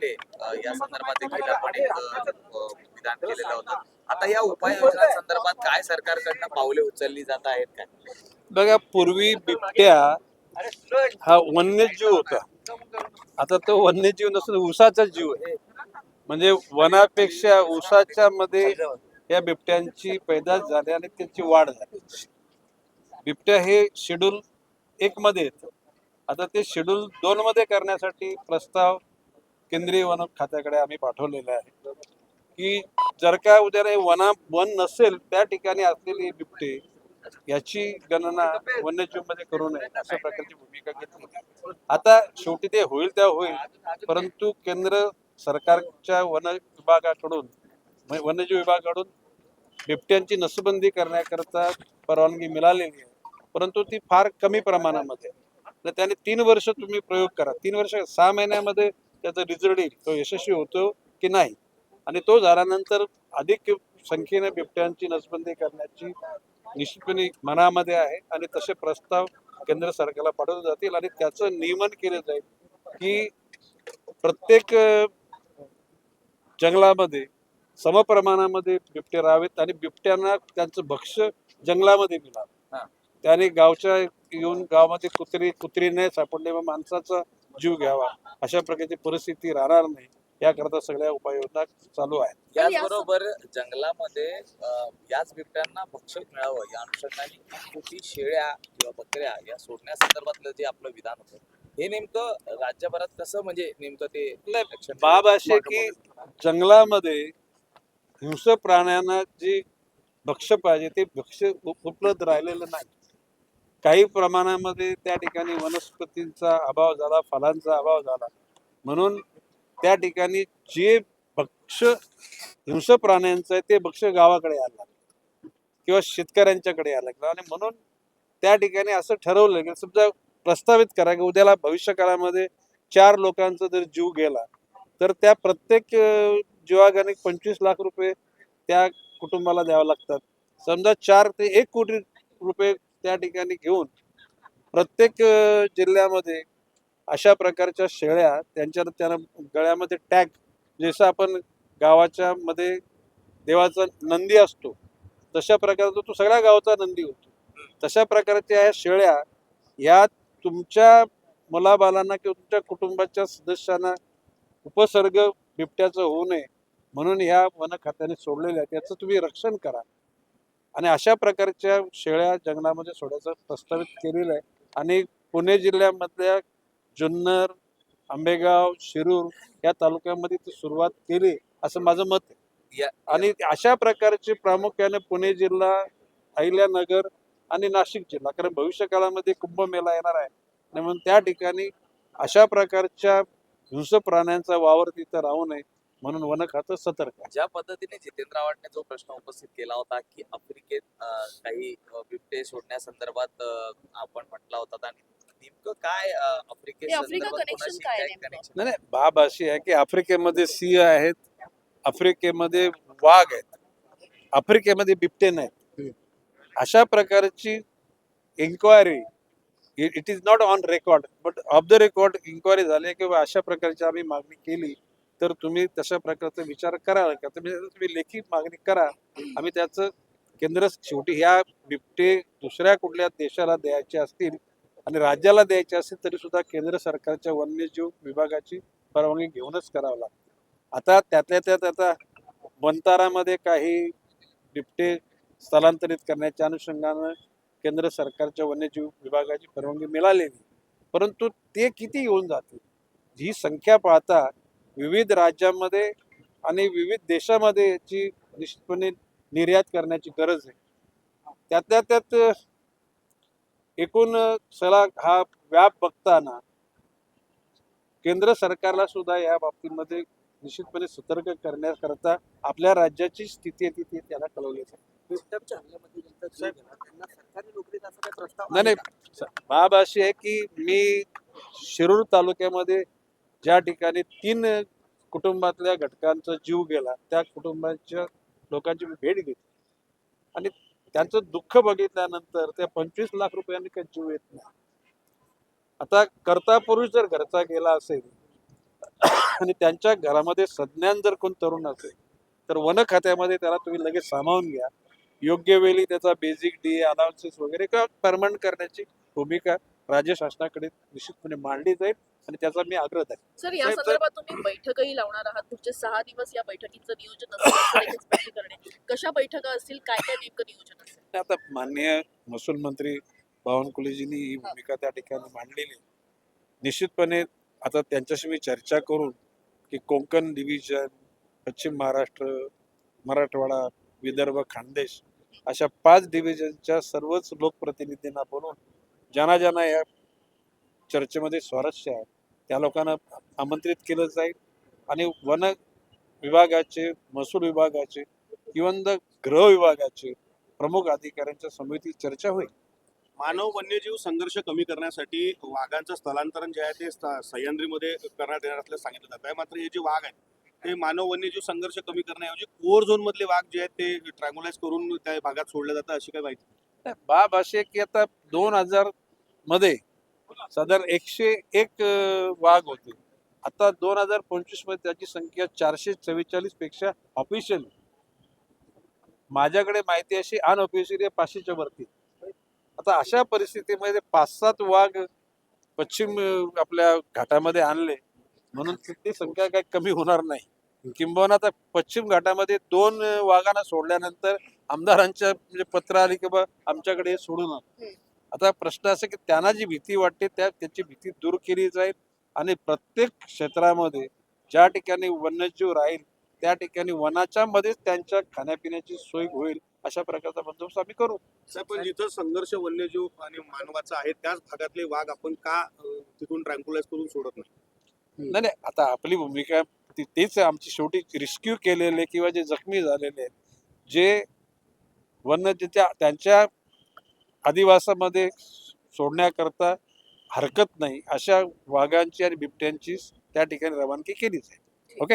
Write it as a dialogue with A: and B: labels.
A: बिबटे या संदर्भात देखील आपण एक विधान केलेलं होतं. आता या उपाययोजनांसंदर्भात काय सरकारकडनं पावले उचलली जात आहेत काय
B: बघा पूर्वी बिबट्या हा वन्यजीव होता. आता तो वन्यजीव नसून उसाचा जीव आहे. म्हणजे वनापेक्षा उसाच्या मध्ये या बिबट्यांची पैदास झाली आणि त्याची वाढ झाली. बिबट्या हे शेड्यूल एक मध्ये येतं. आता ते शेड्यूल दोन मध्ये करण्यासाठी प्रस्ताव केंद्रीय वन खात्याकडे आम्ही पाठवलेलं आहे की जर का उद्या वना वन नसेल त्या ठिकाणी असलेली बिबटे याची गणना वन्यजीवमध्ये करू नये अशा प्रकारची भूमिका घेतली. आता शेवटी ते होईल त्या होईल परंतु केंद्र सरकारच्या वन विभागाकडून म्हणजे वन्यजीव विभागाकडून बिबट्यांची नसबंदी करण्याकरता परवानगी मिळालेली आहे. परंतु ती फार कमी प्रमाणामध्ये. त्याने तीन वर्ष तुम्ही प्रयोग करा. तीन वर्ष सहा महिन्यामध्ये त्याचा रिझल्ट येईल तो यशस्वी होतो की नाही आणि तो झाल्यानंतर अधिक संख्येने बिबट्यांची नसबंदी करण्याची निश्चितपणे मनामध्ये आहे आणि तसे प्रस्ताव केंद्र सरकारला पाठवले जातील आणि त्याचं नियमन केलं जाईल की प्रत्येक जंगलामध्ये समप्रमाणामध्ये बिबटे राहावेत आणि बिबट्यांना त्यांचं भक्ष्य जंगलामध्ये मिळावं. त्याने गावच्या येऊन गावामध्ये कुत्री कुत्री नाही सापडले व माणसाचा जीव घ्यावा. अशा प्रकारची परिस्थिती राहणार नाही. याकरता सगळ्या उपाययोजना चालू आहेत.
A: याचबरोबर जंगलामध्ये अ, याच बिबट्यांना भक्षक मिळावं. या अनुषंगाने कुठी शेळ्या किंवा बकऱ्या या सोडण्यासंदर्भातलं जे आपलं विधान होतं हे नेमकं राज्यभरात कसं म्हणजे नेमकं ते action
B: बाब अशी आहे की जंगलामध्ये हिंस्र प्राण्यांना जी भक्ष्य पाहिजे ते भक्ष्य उप- उपलब्ध राहिलेलं नाही. काही प्रमाणामध्ये त्या ठिकाणी वनस्पतींचा अभाव झाला फळांचा अभाव झाला. म्हणून त्या ठिकाणी जे भक्ष हिंस प्राण्यांचं आहे ते भक्ष गावाकडे यायला लागलं. किंवा शेतकऱ्यांच्याकडे यायला लागलं. आणि म्हणून त्या ठिकाणी असं ठरवलं की समजा प्रस्तावित करा की उद्याला भविष्य काळामध्ये चार लोकांचा जर जीव गेला तर त्या प्रत्येक जीवागाने पंचवीस लाख रुपये त्या कुटुंबाला द्यावे लागतात. समजा चार ते एक कोटी रुपये त्या ठिकाणी घेऊन प्रत्येक जिल्ह्यामध्ये अशा प्रकारच्या शेळ्या त्यांच्या त्यांना गळ्यामध्ये टॅग जसं आपण गावाच्या मध्ये देवाचा नंदी असतो तशा प्रकारचा तो सगळ्या गावाचा नंदी होतो. तशा प्रकारच्या ह्या शेळ्या ह्या तुमच्या मुलाबालांना किंवा तुमच्या कुटुंबाच्या सदस्यांना उपसर्ग बिबट्याचं होऊ नये म्हणून ह्या वन खात्याने सोडलेल्या त्याचं तुम्ही रक्षण करा. आणि अशा प्रकारच्या शेळ्या जंगलामध्ये सोडायचं प्रस्तावित केलेलं आहे. आणि पुणे जिल्ह्यामधल्या जुन्नर आंबेगाव शिरूर या तालुक्यामध्ये ती सुरुवात केली असं माझं मत आहे.
A: या-
B: आणि अशा प्रकारचे प्रामुख्याने पुणे जिल्हा अहिल्यानगर आणि नाशिक जिल्हा कारण भविष्य काळामध्ये कुंभमेळा येणार आहे. आणि म्हणून त्या ठिकाणी अशा प्रकारच्या हिंस्र प्राण्यांचा वावर तिथं राहू नये. म्हणून वन खातं सतर्क आहे
A: ज्या पद्धतीने जितेंद्र आव्हाडने जो प्रश्न उपस्थित केला होता की आफ्रिकेत अ, काही अ, बिबटे सोडण्यासंदर्भात अ, आपण म्हटला होता आणि नेमकं काय अ, आफ्रिके
C: हे आफ्रिका
A: संदर्भात
C: connection
A: कोणाशी
C: काय
A: काय
C: नेमकं?
A: connection?
B: नाही नाही बाब अशी आहे की आफ्रिकेमध्ये सिंह आहेत आफ्रिकेमध्ये वाघ आहेत आफ्रिकेमध्ये बिबटे नाहीत अशा प्रकारची inquiry it is not on record but off the record inquiry झाली किंवा अशा प्रकारची आम्ही मागणी केली तर तुम्ही तशा प्रकारचा विचार कराल का तुम्ही तुम्ही लेखी मागणी करा. आम्ही त्याचं केंद्र शेवटी ह्या बिबटे दुसऱ्या कुठल्या देशाला द्यायचे असतील आणि राज्याला द्यायचे असतील तरी सुद्धा केंद्र सरकारच्या वन्यजीव विभागाची परवानगी घेऊनच करावं लागतं. आता त्यातल्या त्यात आता वंतारामध्ये काही बिबटे स्थलांतरित करण्याच्या अनुषंगानं केंद्र सरकारच्या वन्यजीव विभागाची परवानगी मिळालेली परंतु ते किती येऊन जातील? ही संख्या पाहता विविध राज्यांमध्ये आणि विविध देशामध्ये याची निश्चितपणे निर्यात करण्याची गरज आहे. त्यातल्या त्यात एकूण सला हा व्याप बघताना केंद्र सरकारला सुद्धा या बाबतीमध्ये निश्चितपणे सतर्क करण्याकरता आपल्या राज्याची स्थिती आहे ती त्याला कळवली जाते. नाही नाही. बाब अशी आहे की मी शिरूर तालुक्यामध्ये ज्या ठिकाणी तीन कुटुंबातल्या घटकांचा जीव गेला त्या कुटुंबाच्या लोकांची मी भेट घेतली. आणि त्यांचं दुःख बघितल्यानंतर त्या पंचवीस लाख रुपयांनी काही जीव येत नाही. आता करता पुरुष जर घरचा गेला असेल आणि त्यांच्या घरामध्ये सज्ञान जर कोण तरुण असेल तर वन खात्यामध्ये त्याला तुम्ही लगेच सामावून घ्या. योग्य वेळी त्याचा बेसिक डी अनाउन्सेस वगैरे किंवा परमनंट करण्याची भूमिका राज्य शासनाकडे निश्चितपणे मांडली जाईल आणि त्याचा मी आग्रह आहे.
C: सर या संदर्भात तुम्ही बैठकही लावणार आहात. पुढचे सहा दिवस या बैठकीचं नियोजन करणे. कशा बैठका असतील काय काय नेमकं नियोजन असेल?
B: आता माननीय महसूल मंत्री बावनकुळेजींनी ही भूमिका त्या ठिकाणी मांडलेली. निश्चितपणे आता त्यांच्याशी मी चर्चा करून की कोकण डिव्हिजन पश्चिम महाराष्ट्र मराठवाडा विदर्भ खानदेश अशा पाच डिव्हिजनच्या सर्वच लोकप्रतिनिधींना बोलवून ज्यांना ज्यांना या चर्चेमध्ये स्वारस्य आहे त्या लोकांना आमंत्रित केलं जाईल. आणि वन विभागाचे महसूल विभागाचे इवन द गृह विभागाचे प्रमुख अधिकाऱ्यांच्या समिती चर्चा होईल.
D: मानव वन्यजीव संघर्ष कमी करण्यासाठी वाघांचं स्थलांतरण जे आहे ते सह्याद्रीमध्ये करण्यात येणार असल्याचं सांगितलं जात. आहे मात्र हे जे वाघ आहेत ते मानव वन्यजीव संघर्ष कमी करण्याऐवजी कोर झोन मधले वाघ जे आहेत ते ट्रँग्युलाइज करून त्या भागात सोडले जातात अशी काय माहिती
B: बाब असे की आता दोन हजारमध्ये साधारण एकशे एक वाघ होते. आता दोन हजार पंचवीसमध्ये त्याची संख्या चारशे चव्वेचाळीसपेक्षा ऑफिशियल माझ्याकडे माहिती अशी अनऑफिशियल पाचशेच्या वरती. आता अशा परिस्थितीमध्ये पाच सात वाघ पश्चिम आपल्या घाटामध्ये आणले म्हणून ती संख्या काही कमी होणार नाही. किंबहुना आता पश्चिम घाटामध्ये दोन वाघांना सोडल्यानंतर आमदारांच्या म्हणजे पत्र आली की बा आमच्याकडे हे सोडून आण.
C: हम्म.
B: आता प्रश्न असा की त्यांना जी भीती वाटते त्या त्याची भीती दूर केली जाईल आणि प्रत्येक क्षेत्रामध्ये ज्या ठिकाणी वन्यजीव राहील त्या ठिकाणी वनाच्या मध्येच त्यांच्या खाण्यापिण्याची सोय होईल अशा प्रकारचा बंदोबस्त आम्ही करू
D: साहेब पण जिथं संघर्ष वन्यजीव आणि मानवाचा आहे त्याच भागातले वाघ आपण का तिथून ट्रँक्युलाइज करून सोडत नाही
B: नाही नाही आता आपली भूमिका ती- तीच आहे आमची शेवटी रिस्क्यू केलेले किंवा जे जखमी झालेले आहेत. जे वन्य त्याच्या त्यांच्या अधिवासामध्ये सोडण्याकरता हरकत नाही अशा वाघांची आणि बिबट्यांची त्या ठिकाणी रवानगी केली जाईल ओके.